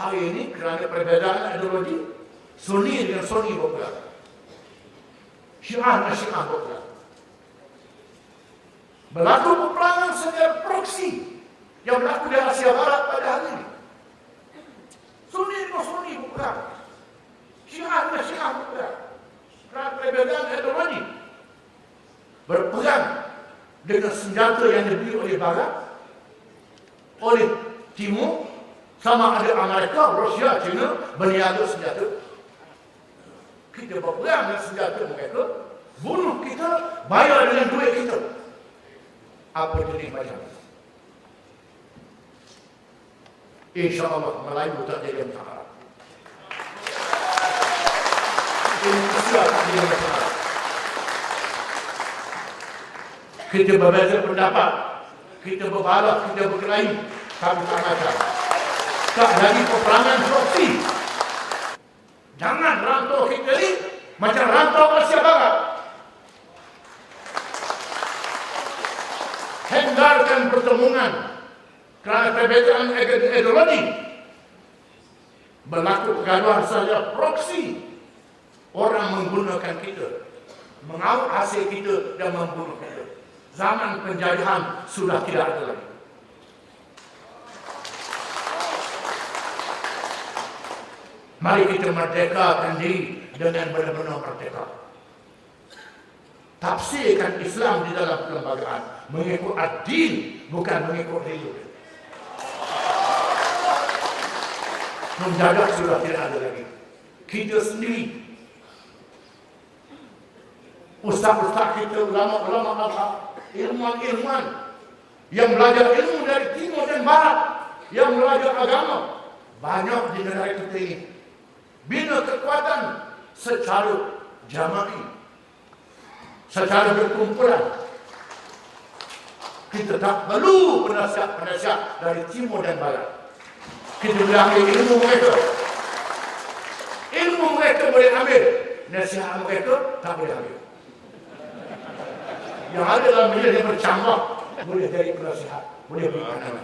Hari ini kerana perbezaan ideologi, Sunni dengan Sunni berperang. Syiah dengan Syiah berperang. Berlaku peperangan secara proksi yang berlaku di Asia Barat pada hari ini. Sunni dengan Sunni berperang. Syiah dengan Syiah berperang. Kerana perbezaan ideologi. Berperang dengan senjata yang diberi oleh Barat, oleh Timur, sama ada Amerika, Rusia, China, berniaga senjata. Kita berperang dengan senjata mereka, bunuh kita, bayar dengan duit kita. Apa jenis macam Insya Allah Melayu tak jadi masalah. Indonesia tak jadi masalah. Kita berbeza pendapat, kita berbalas, kita berkelahi, kami tak macam. Tak lagi peperangan proksi. Jangan rantau kita macam rantau Asia Barat. Hendarkan pertemuan kerana perbezaan ideologi. Berlaku kegaduhan saja proksi. Orang menggunakan kita. Mengawal hasil kita dan membunuh kita. Zaman penjajahan sudah tidak ada lagi. Mari kita merdekakan diri dengan benar-benar merdeka. Tafsirkan Islam di dalam kelembagaan. Mengikut ad-din, bukan mengikut religion. Mendadak sudah tidak ada lagi. Kita sendiri. Ustaz-ustaz kita, ulama-ulama Allah, ilmuwan-ilmuwan yang belajar ilmu dari timur dan barat, yang belajar agama, banyak di negara kita ini bina kekuatan secara jama'i secara berkumpulan kita tak perlu penasihat-penasihat dari timur dan barat. Kita boleh ambil ilmu mereka. Ilmu mereka boleh ambil. Nasihat mereka tak boleh ambil. Yang ada dalam bilik yang bercambah boleh jadi penasihat boleh beri pandangan